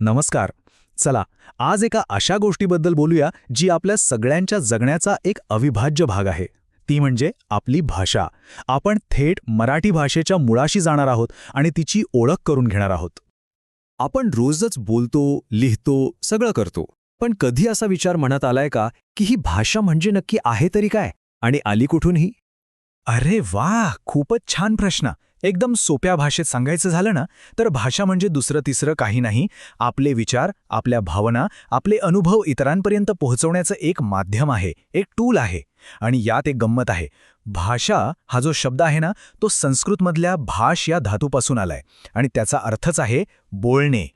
नमस्कार. चला आज एका अशा गोष्टीबद्दल बोलूया जी आपल्या सगळ्यांच्या जगण्याचा एक अविभाज्य भाग आहे. ती म्हणजे आपली भाषा. आपण थेट मराठी भाषेच्या मुळाशी जाणार आहोत आणि तिची ओळख करून घेणार आहोत. आपण रोजच बोलतो लिहितो सगळं करतो. पण कधी असा विचार मनात आलाय का की ही भाषा म्हणजे नक्की आहे तरी काय? आणि आली कुठूनही अरे वा! खूपच छान प्रश्न. एकदम सोप्या भाषेत सांगायचं झालं ना तर भाषा म्हणजे दुसरं तिसरं काही नाही. आपले विचार आपल्या भावना आपले अनुभव इतरांपर्यंत पोहोचवण्याचं एक माध्यम आहे एक टूल आहे. आणि यात एक गंमत आहे. भाषा हा जो शब्द आहे ना तो संस्कृतमधल्या भाष या धातूपासून आलाय. आणि त्याचा अर्थच आहे बोलणे.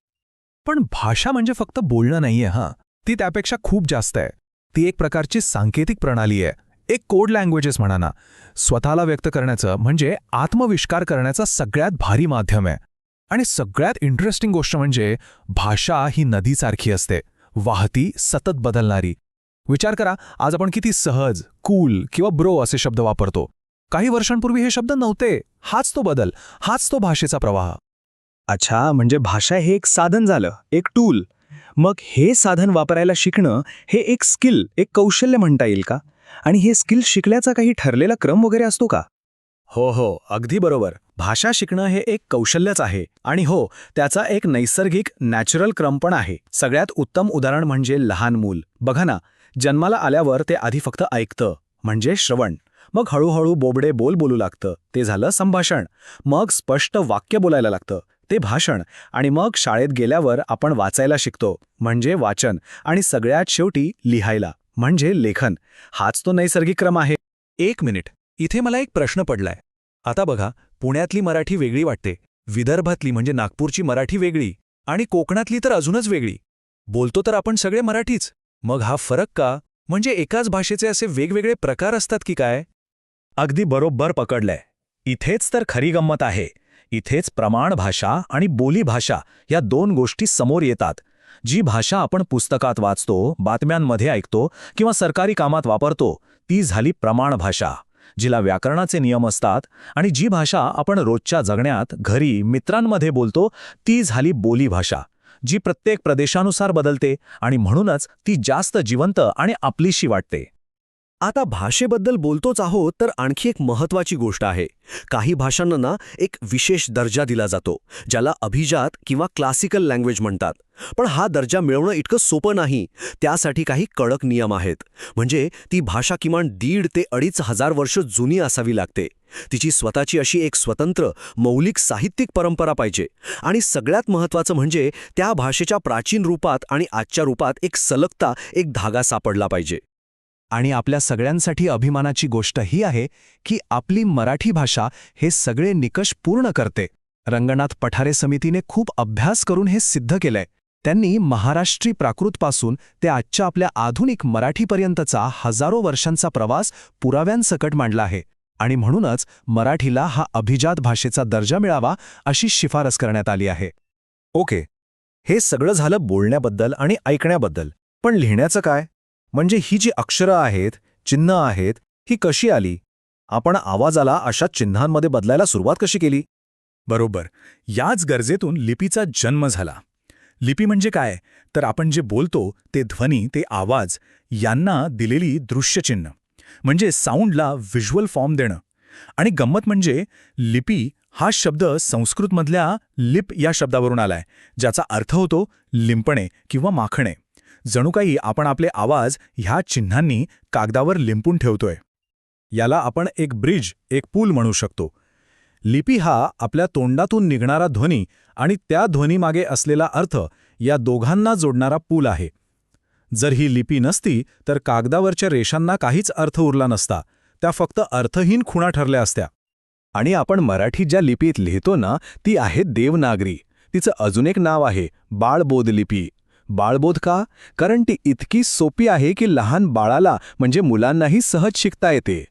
पण भाषा म्हणजे फक्त बोलणं नाहीये हां. ती त्यापेक्षा खूप जास्त आहे. ती एक प्रकारची सांकेतिक प्रणाली आहे. एक कोड लँग्वेजेस म्हणा ना स्वतःला व्यक्त करण्याचं म्हणजे आत्मविष्कार करण्याचा सगळ्यात भारी माध्यम आहे. आणि सगळ्यात इंटरेस्टिंग गोष्ट म्हणजे भाषा ही नदीसारखी असते. वाहती सतत बदलणारी. विचार करा आज आपण किती सहज कूल किंवा ब्रो असे शब्द वापरतो. काही वर्षांपूर्वी हे शब्द नव्हते. हाच तो बदल हाच तो भाषेचा प्रवाह. अच्छा म्हणजे भाषा हे एक साधन झालं एक टूल मग हे साधन वापरायला शिकणं हे एक स्किल एक कौशल्य म्हणता येईल का? आणि हे स्किल शिकण्याचा काही ठरलेला क्रम वगैरे असतो का? हो हो अगदी बरोबर. भाषा शिकणं हे एक कौशल्यच आहे. आणि हो त्याचा एक नैसर्गिक नॅचरल क्रम पण आहे. सगळ्यात उत्तम उदाहरण म्हणजे लहान मूल. बघा ना जन्माला आल्यावर ते आधी फक्त ऐकतं म्हणजे श्रवण. मग हळूहळू बोबडे बोल बोलू लागतं ते झालं संभाषण. मग स्पष्ट वाक्य बोलायला लागतं ते भाषण. आणि मग शाळेत गेल्यावर आपण वाचायला शिकतो म्हणजे वाचन. आणि सगळ्यात शेवटी लिहायला. म्हणजे लेखन. हाच तो नैसर्गिक क्रम आहे. एक मिनिट. इथे मला एक प्रश्न पडलाय. आता बघा पुण्यातली मराठी वेगळी वाटते. विदर्भातली म्हणजे नागपूरची मराठी वेगळी आणि कोकणातली तर अजूनच वेगळी. बोलतो तर आपण सगळे मराठीच. मग हा फरक का? म्हणजे एकाच भाषेचे असे वेगवेगळे प्रकार असतात की काय? अगदी बरोबर पकडलंय. इथेच तर खरी गंमत आहे. इथेच प्रमाण भाषा आणि बोलीभाषा या दोन गोष्टी समोर येतात. जी भाषा आपण पुस्तकात वाचतो बातम्यांमध्ये ऐकतो किंवा सरकारी कामात वापरतो ती झाली प्रमाण भाषा जिला व्याकरणाचे नियम असतात आणि जी भाषा आपण रोजच्या जगण्यात घरी मित्रांमध्ये बोलतो ती झाली बोली भाषा जी प्रत्येक प्रदेशानुसार बदलते आणि म्हणूनच ती जास्त जिवंत आणि आपलीशी वाटते. आता भाषेबद्दल बोलतोच आहोत तर आणखी एक महत्वाची गोष्ट आहे. काही भाषांना ना एक विशेष दर्जा दिला जातो ज्याला अभिजात किंवा क्लासिकल लँग्वेज म्हणतात. पण हा दर्जा मिळवणं इतकं सोपं नाही त्यासाठी काही कडक नियम आहेत. म्हणजे ती भाषा किमान दीड ते अडीच हजार वर्ष जुनी असावी लागते. तिची स्वतःची अशी एक स्वतंत्र मौलिक साहित्यिक परंपरा पाहिजे. आणि सगळ्यात महत्त्वाचं म्हणजे त्या भाषेच्या प्राचीन रूपात आणि आजच्या रूपात एक सलगता एक धागा सापडला पाहिजे. आणि आपल्या सगळ्यांसाठी अभिमानाची गोष्ट ही आहे की आपली मराठी भाषा हे सगळे निकष पूर्ण करते. रंगनाथ पठारे समितीने खूप अभ्यास करून हे सिद्ध केलंय. त्यांनी महाराष्ट्री प्राकृतपासून ते आजच्या आपल्या आधुनिक मराठीपर्यंतचा हजारो वर्षांचा प्रवास पुराव्यांसकट मांडला आहे. आणि म्हणूनच मराठीला हा अभिजात भाषेचा दर्जा मिळावा अशी शिफारस करण्यात आली आहे. ओके. हे सगळं झालं बोलण्याबद्दल आणि ऐकण्याबद्दल. पण लिहिण्याचं काय? म्हणजे ही जी अक्षरं आहेत चिन्ह आहेत ही कशी आली? आपण आवाजाला अशा चिन्हांमध्ये बदलायला सुरुवात कशी केली? बरोबर. याच गरजेतून लिपीचा जन्म झाला. लिपी म्हणजे काय? तर आपण जे बोलतो ते ध्वनी ते आवाज यांना दिलेली दृश्यचिन्ह. म्हणजे साऊंडला व्हिज्युअल फॉर्म देणं. आणि गंमत म्हणजे लिपी हा शब्द संस्कृतमधल्या लिप या शब्दावरून आलाय ज्याचा अर्थ होतो लिंपणे किंवा माखणे. जणू काही आपण आपले आवाज ह्या चिन्हांनी कागदावर लिंपून ठेवतोय. याला आपण एक ब्रिज एक पूल म्हणू शकतो. लिपी हा आपल्या तोंडातून निघणारा ध्वनी आणि त्या ध्वनीमागे असलेला अर्थ या दोघांना जोडणारा पूल आहे. जर ही लिपी नसती तर कागदावरच्या रेषांना काहीच अर्थ उरला नसता. त्या फक्त अर्थहीन खुणा ठरल्या असत्या. आणि आपण मराठी ज्या लिपीत लिहितो ना ती आहे देवनागरी. तिचं अजून एक नाव आहे बाळबोध लिपी. बाळबोध का? कारण ती इतकी सोपी आहे की लहान बाळाला म्हणजे मुलांनाही सहज शिकता येते.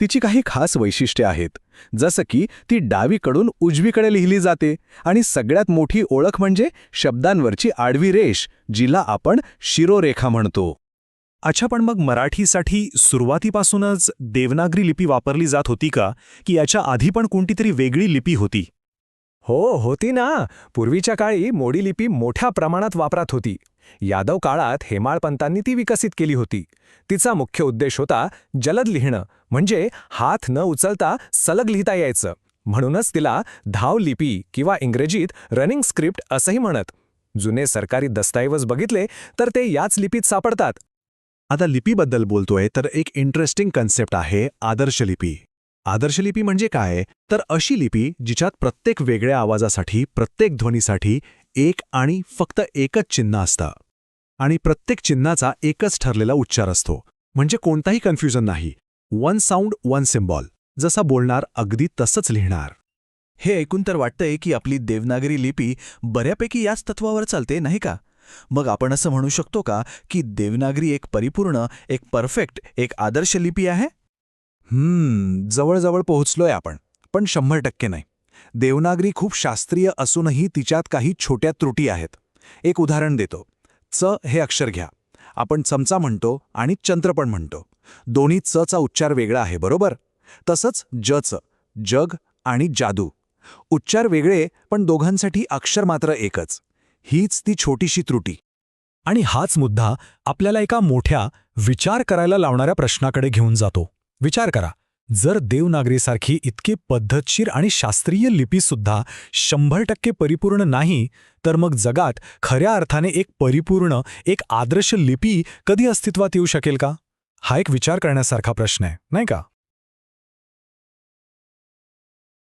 तिची काही खास वैशिष्ट्ये आहेत. जसं की ती डावीकडून उजवीकडे लिहिली जाते आणि सगळ्यात मोठी ओळख म्हणजे शब्दांवरची आडवी रेष जिला आपण शिरोरेखा म्हणतो. अच्छा पण मग मराठीसाठी सुरुवातीपासूनच देवनागरी लिपी वापरली जात होती का? की याच्या आधी पण कोणतीतरी वेगळी लिपी होती? हो होती ना. पूर्वीच्या काळी मोडी लिपी मोठ्या प्रमाणात वापरात होती. यादव काळात हेमाळपंतांनी ती विकसित केली होती. तिचा मुख्य उद्देश होता जलद लिहिणं म्हणजे हात न उचलता सलग लिहिता यायचं. म्हणूनच तिला धाव लिपी किंवा इंग्रजीत रनिंग स्क्रिप्ट असंही म्हणत. जुने सरकारी दस्तऐवज बघितले तर ते याच लिपीत सापडतात. आता लिपीबद्दल बोलतोय तर एक इंटरेस्टिंग कन्सेप्ट आहे आदर्श लिपी. आदर्शलिपी म्हणजे काय? तर अशी लिपी जिच्यात प्रत्येक वेगळ्या आवाजासाठी प्रत्येक ध्वनीसाठी एक आणि फक्त एकच चिन्ह असतं. आणि प्रत्येक चिन्हाचा एकच ठरलेला उच्चार असतो. म्हणजे कोणताही कन्फ्युजन नाही. वन साऊंड वन सिम्बॉल जसा बोलणार अगदी तसंच लिहिणार. हे ऐकून तर वाटतंय की आपली देवनागरी लिपी बऱ्यापैकी याच तत्वावर चालते नाही का? मग आपण असं म्हणू शकतो का की देवनागरी एक परिपूर्ण एक परफेक्ट एक आदर्श लिपी आहे? हम्म जवळजवळ पोहोचलोय आपण पण शंभर टक्के नाही. देवनागरी खूप शास्त्रीय असूनही तिच्यात काही छोट्या त्रुटी आहेत. एक उदाहरण देतो. च हे अक्षर घ्या. आपण चमचा म्हणतो आणि चंद्र पण म्हणतो. दोन्ही च चा उच्चार वेगळा आहे बरोबर? तसंच जचं जग आणि जादू. उच्चार वेगळे पण दोघांसाठी अक्षर मात्र एकच. हीच ती छोटीशी त्रुटी. आणि हाच मुद्दा आपल्याला एका मोठ्या विचार करायला लावणाऱ्या प्रश्नाकडे घेऊन जातो. विचार करा. जर देवनागरीसारखी इतकी पद्धतशीर आणि शास्त्रीय लिपीसुद्धा शंभर टक्के परिपूर्ण नाही तर मग जगात खऱ्या अर्थाने एक परिपूर्ण एक आदर्श लिपी कधी अस्तित्वात येऊ शकेल का? हा एक विचार करण्यासारखा प्रश्न आहे नाही का?